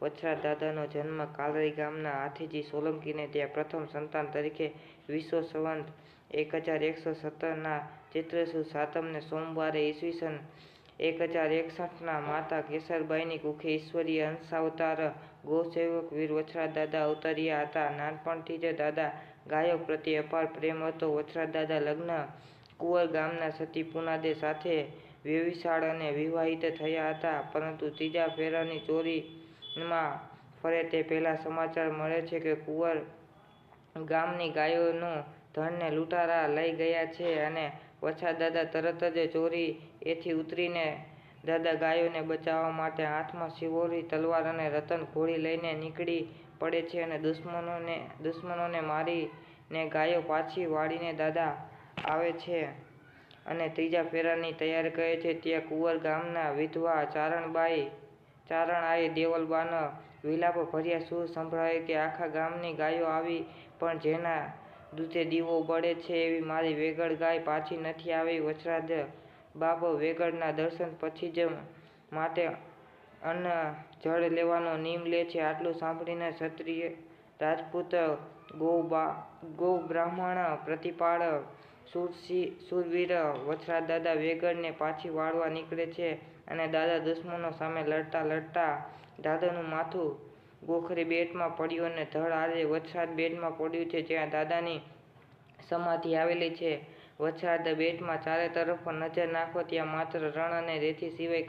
વછરાજ દાદાનો જન્મ કાલરી ગામના હાથીજી સોલંકીને ત્યાં પ્રથમ સંતાન તરીકે વિશ્વ સંવંત એક હજાર એકસો સત્તરના ચિત્રસુ સાતમને સોમવારે ઈસવીસન એક હજાર એકસઠના માતા કેસરબાઈની કુખે ઈશ્વરીય અંશાવતાર ગોસેવક વીર વછરા દાદા અવતર્યા હતા. નાનપણથી જ દાદા ગાયો પ્રત્યે અપાર પ્રેમ હતો. વછરા દાદા લગ્ન કુંવર ગામના સતી પુનાદે સાથે વ્યવિશાળ અને વિવાહિત થયા હતા. પરંતુ ત્રીજા ફેરાની ચોરીમાં ફરે તે પહેલા સમાચાર મળે છે કે કુંવર ગામની ગાયોનું ધનને લૂંટારા લઈ ગયા છે અને વછરાજ દાદા તરત જ ચોરી એથી ઉતરીને દાદા ગાયોને બચાવવા માટે હાથમાં શિવોરી, તલવાર અને રતન ઘોડી લઈને નીકળી પડે છે અને દુશ્મનોને દુશ્મનોને મારીને ગાયો પાછી વાળીને દાદા આવે છે અને ત્રીજા ફેરાની તૈયારી કરે છે. ત્યાં કુંવર ગામના વિધવા ચારણબાઈ ચારણાએ દેવલબાનો વિલાપ ભર્યા સૂર સંભળાય કે આખા ગામની ગાયો આવી, પણ જેના દૂધે દીવો બળે છે એવી મારી વેગળ ગાય પાછી નથી આવી. વછરાજ બાપ વેગળના દર્શન પછી જ માટે અન્ન જળ લેવાનો નિયમ લે છે. આટલું સાંભળીને ક્ષત્રિય રાજપૂત ગૌ બ્રાહ્મણ પ્રતિપાળ સુરસી, સુરવીર વછરા દાદા વેગળને પાછી વાળવા નીકળે છે. અને દાદા દુશ્મનો સામે લડતા લડતા દાદાનું માથું ગોખરી બેટમાં પડ્યું અને ધડ આજે વછરાદ બેટમાં પડ્યું છે, જ્યાં દાદાની સમાધિ આવેલી છે. વછરાદ બેટમાં ચારે તરફ નજર નાખો, ત્યાં માત્ર રણ અને રેતી સિવાય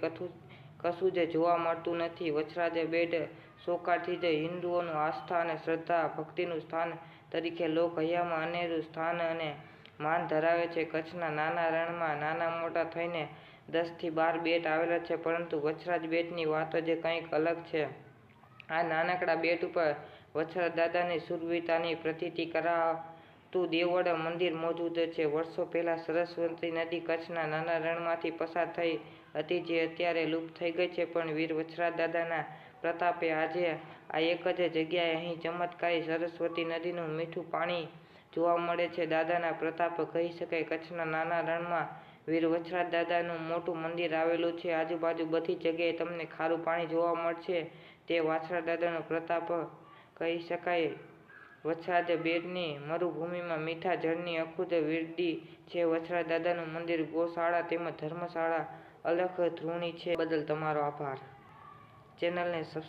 કશું જ જોવા મળતું નથી. વછરાજ બેટ સોકારથી જ હિન્દુઓનું આસ્થા અને શ્રદ્ધા ભક્તિનું સ્થાન તરીકે લોક હૈયામાં અનેરું સ્થાન અને માન ધરાવે છે. કચ્છના નાના રણમાં નાના મોટા થઈને દસથી બાર બેટ આવેલા છે, પરંતુ વછરાજ બેટની વાત જ કંઈક અલગ છે. આ નાનકડા બેટ ઉપર વછરાજ દાદાની સુરવીતાની પ્રતીતિ કરાવતું દેવળ મંદિર મોજૂદ છે. વર્ષો પહેલાં સરસ્વતી નદી કચ્છના નાના રણમાંથી પસાર થઈ હતી, જે અત્યારે લુપ્ત થઈ ગઈ છે, પણ વીર વછરાજ દાદાના પ્રતાપે આજે આ એક જ જગ્યાએ અહીં ચમત્કારી સરસ્વતી નદીનું મીઠું પાણી જોવા મળે છે. દાદાના પ્રતાપ કહી શકાય, કચ્છના નાના રણમાં વીર વછરાજ દાદાનું મોટું મંદિર આવેલું છે. આજુબાજુ બધી જગ્યાએ તમને ખારું પાણી જોવા મળશે. તે વાછરા દાદાનો પ્રતાપ કહી શકાય. વછરાજ બેટની મરુભૂમિમાં મીઠા જળની અખુદ વીરડી છે. વછરા દાદાનું મંદિર ગૌશાળા તેમજ ધર્મશાળા અલખ ધ્રુણી છે. બદલ તમારો આભાર. ચેનલને સબસ્ક્રાઈબ